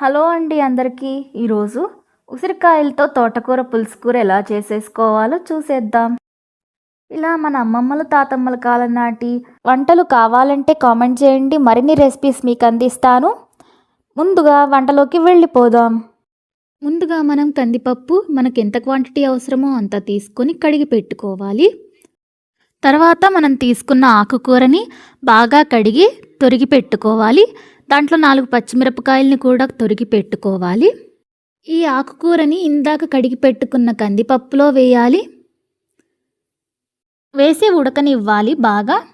Hello అండి అందరికీ. ఈరోజు ఉసిరికాయలతో తోటకూర పులుసు కూర ఎలా చేసేసుకోవాలో చూసేద్దాం. ఇలా మన అమ్మమ్మలు తాతమ్మల కాలం నాటి వంటలు కావాలంటే కామెంట్ చేయండి. మరిన్ని రెసిపీస్ మీకు అందిస్తాను. ముందుగా వంటలోకి వెళ్ళిపోదాం. ముందుగా మనం కందిపప్పు మనకు ఎంత క్వాంటిటీ అవసరమో అంత తీసుకొని కడిగి పెట్టుకోవాలి. తర్వాత మనం తీసుకున్న ఆకుకూరని బాగా కడిగి తొరిగి పెట్టుకోవాలి. దాంట్లో నాలుగు పచ్చిమిరపకాయలని కూడా తొరిగి పెట్టుకోవాలి. ఈ ఆకుకూరని ఇందాక కడిగి పెట్టుకున్న కందిపప్పులో వేయాలి. వేసి ఉడకనివ్వాలి బాగా.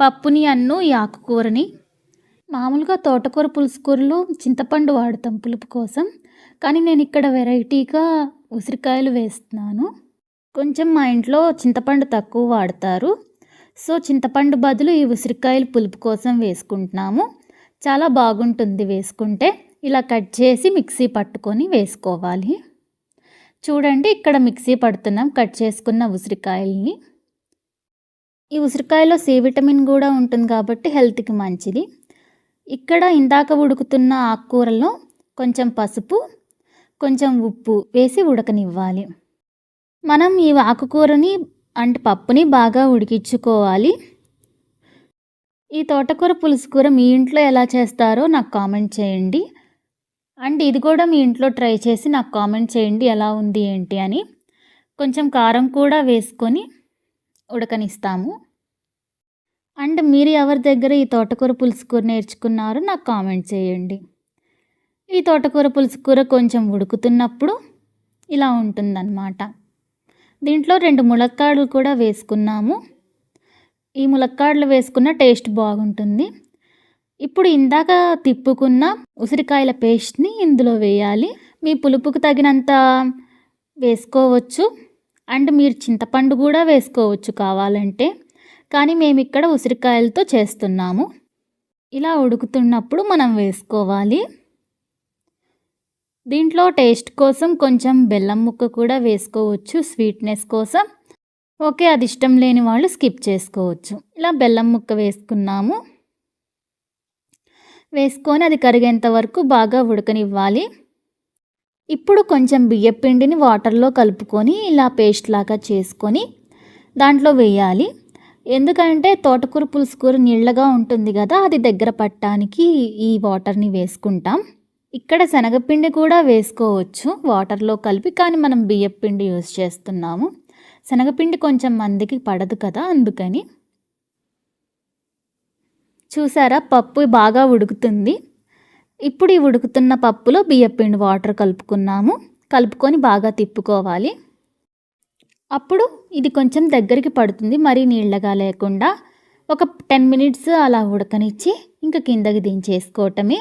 పప్పుని అన్ను ఈ ఆకుకూరని. మామూలుగా తోటకూర పులుసుకూరలో చింతపండు వాడతాం పులుపు కోసం. కానీ నేను ఇక్కడ వెరైటీగా ఉసిరికాయలు వేస్తున్నాను. కొంచెం మా ఇంట్లో చింతపండు తక్కువ వాడతారు. సో చింతపండు బదులు ఈ ఉసిరికాయలు పులుపు కోసం వేసుకుంటున్నాము. చాలా బాగుంటుంది వేసుకుంటే. ఇలా కట్ చేసి మిక్సీ పట్టుకొని వేసుకోవాలి. చూడండి ఇక్కడ మిక్సీ పడుతున్నాం. కట్ చేసుకున్న ఉసిరికాయల్ని. ఈ ఉసిరికాయలో సి విటమిన్ కూడా ఉంటుంది కాబట్టి హెల్త్కి మంచిది. ఇక్కడ ఇందాక ఉడుకుతున్న ఆకుకూరలో కొంచెం పసుపు కొంచెం ఉప్పు వేసి ఉడకనివ్వాలి. మనం ఈ ఆకుకూరని అంటే పప్పుని బాగా ఉడికించుకోవాలి. ఈ తోటకూర పులుసు కూర మీ ఇంట్లో ఎలా చేస్తారో నాకు కామెంట్ చేయండి. అండ్ ఇది కూడా మీ ఇంట్లో ట్రై చేసి నాకు కామెంట్ చేయండి ఎలా ఉంది ఏంటి అని. కొంచెం కారం కూడా వేసుకొని ఉడకనిస్తాము. అండ్ మీరు ఎవరి దగ్గర ఈ తోటకూర పులుసు కూర నేర్చుకున్నారో నాకు కామెంట్ చేయండి. ఈ తోటకూర పులుసు కూర కొంచెం ఉడుకుతున్నప్పుడు ఇలా ఉంటుందన్నమాట. దీంట్లో రెండు ములక్కాడలు కూడా వేసుకున్నాము. ఈ ములక్కాడలు వేసుకున్న టేస్ట్ బాగుంటుంది. ఇప్పుడు ఇందాక తిప్పుకున్న ఉసిరికాయల పేస్ట్ని ఇందులో వేయాలి. మీ పులుపుకు తగినంత వేసుకోవచ్చు. అండ్ మీరు చింతపండు కూడా వేసుకోవచ్చు కావాలంటే. కానీ మేము ఇక్కడ ఉసిరికాయలతో చేస్తున్నాము. ఇలా ఉడుకుతున్నప్పుడు మనం వేసుకోవాలి. దీంట్లో టేస్ట్ కోసం కొంచెం బెల్లం ముక్క కూడా వేసుకోవచ్చు. స్వీట్నెస్ కోసం. ఓకే అది ఇష్టం లేని వాళ్ళు స్కిప్ చేసుకోవచ్చు. ఇలా బెల్లం ముక్క వేసుకున్నాము. వేసుకొని అది కరిగేంత వరకు బాగా ఉడకనివ్వాలి. ఇప్పుడు కొంచెం బియ్యపిండిని వాటర్లో కలుపుకొని ఇలా పేస్ట్ లాగా చేసుకొని దాంట్లో వేయాలి. ఎందుకంటే తోటకూర పులుసు కూర నీళ్ళగా ఉంటుంది కదా అది దగ్గర పట్టడానికి ఈ వాటర్ని వేసుకుంటాం. ఇక్కడ శనగపిండి కూడా వేసుకోవచ్చు. వాటర్లో కలిపి కానీ మనం బియ్యం పిండి యూజ్ చేస్తున్నాము. శనగపిండి కొంచెం మందికి పడదు కదా అందుకని. చూసారా పప్పు బాగా ఉడుకుతుంది. ఇప్పుడు ఈ ఉడుకుతున్న పప్పులో బియ్యపిండి వాటర్ కలుపుకున్నాము. కలుపుకొని బాగా తిప్పుకోవాలి. అప్పుడు ఇది కొంచెం దగ్గరికి పడుతుంది మరీ నీళ్ళగా లేకుండా. ఒక టెన్ మినిట్స్ అలా ఉడకనిచ్చి ఇంకా కిందకి దించేసుకోవటమే.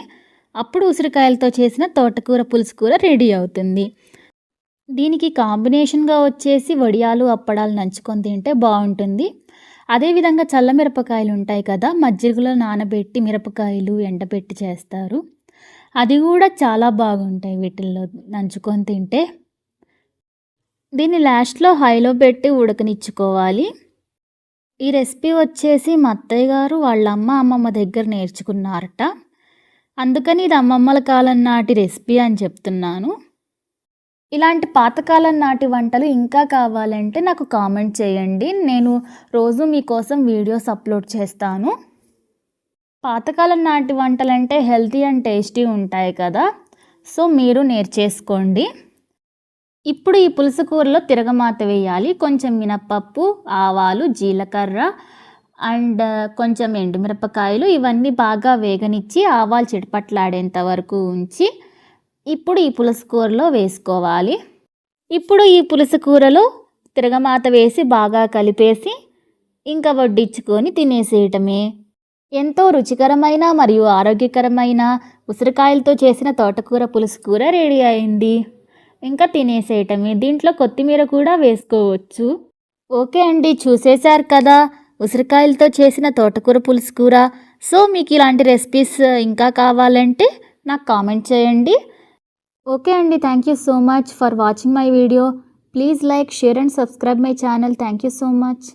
అప్పుడు ఉసిరికాయలతో చేసిన తోటకూర పులుసు కూర రెడీ అవుతుంది. దీనికి కాంబినేషన్గా వచ్చేసి వడియాలు అప్పడాలు నంచుకొని తింటే బాగుంటుంది. అదేవిధంగా చల్ల మిరపకాయలు ఉంటాయి కదా మజ్జిగలో నానబెట్టి మిరపకాయలు ఎండబెట్టి చేస్తారు. అది కూడా చాలా బాగుంటాయి వీటిల్లో నంచుకొని తింటే. దీన్ని లాస్ట్లో హైలో పెట్టి ఉడకనిచ్చుకోవాలి. ఈ రెసిపీ వచ్చేసి మా అత్తయ్య గారు వాళ్ళ అమ్మ అమ్మమ్మ దగ్గర నేర్చుకున్నారట. అందుకని ఇది అమ్మమ్మల కాలం నాటి రెసిపీ అని చెప్తున్నాను. ఇలాంటి పాతకాలం నాటి వంటలు ఇంకా కావాలంటే నాకు కామెంట్ చేయండి. నేను రోజు మీకోసం వీడియోస్ అప్లోడ్ చేస్తాను. పాతకాలం నాటి వంటలు అంటే హెల్తీ అండ్ టేస్టీ ఉంటాయి కదా. సో మీరు నేర్చేసుకోండి. ఇప్పుడు ఈ పులుసు కూరలో తిరగమాత వేయాలి. కొంచెం మినప్పప్పు ఆవాలు జీలకర్ర అండ్ కొంచెం ఎండుమిరపకాయలు ఇవన్నీ బాగా వేగనిచ్చి ఆవాలు చిటపట్లాడేంత వరకు ఉంచి ఇప్పుడు ఈ పులుసు కూరలో వేసుకోవాలి. ఇప్పుడు ఈ పులుసుకూరలో తిరగమాత వేసి బాగా కలిపేసి ఇంకా వడ్డించుకొని తినేసేయటమే. ఎంతో రుచికరమైన మరియు ఆరోగ్యకరమైన ఉసిరికాయలతో చేసిన తోటకూర పులుసు కూర రెడీ అయింది. ఇంకా తినేసేయటమే. దీంట్లో కొత్తిమీర కూడా వేసుకోవచ్చు. ఓకే అండి చూసేశారు కదా. ఉసిరికాయలతో చేసిన తోటకూర పులుసు కూర. సో మీకు ఇలాంటి రెసిపీస్ ఇంకా కావాలంటే నాకు కామెంట్ చేయండి. ఓకే అండి. Thank you so much for watching my video. Please like share and subscribe my channel. Thank you so much.